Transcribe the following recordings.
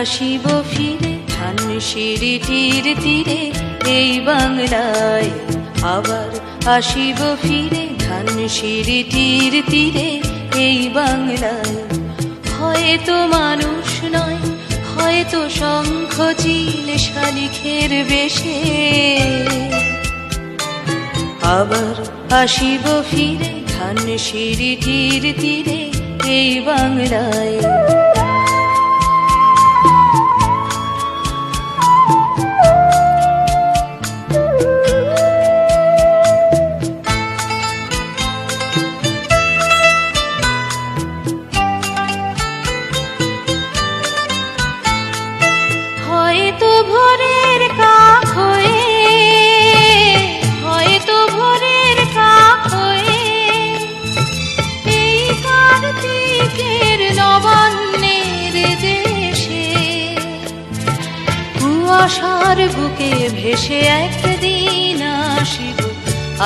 আসিব ফিরে ধান সিঁড়িটির তীরে এই বাংলায়। আবার আসিব ফিরে ধান সিঁড়িটির তীরে এই বাংলায়। হয়তো মানুষ নয় হয়তো শঙ্খ চিল শালিখের বেশে। আবার আসিব ফিরে ধান সিঁড়িটির তীরে এই বাংলায়। নবান্নের সে কুয়াশার বুকে ভেসে একদিন আসিব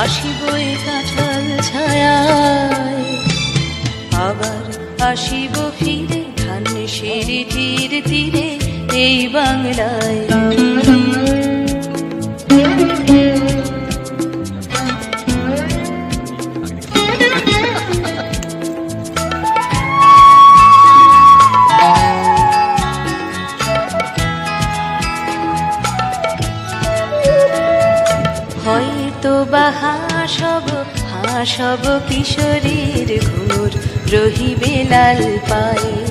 আসিব এ কাঁঠাল ছায়ায়। আবার আসিব ফিরে, ধান সিঁড়ি তীর তীরে এই বাংলায়। হয়তো বা হাসব হাসব কিশোরীর ঘোর রহিবে লাল পায়ে।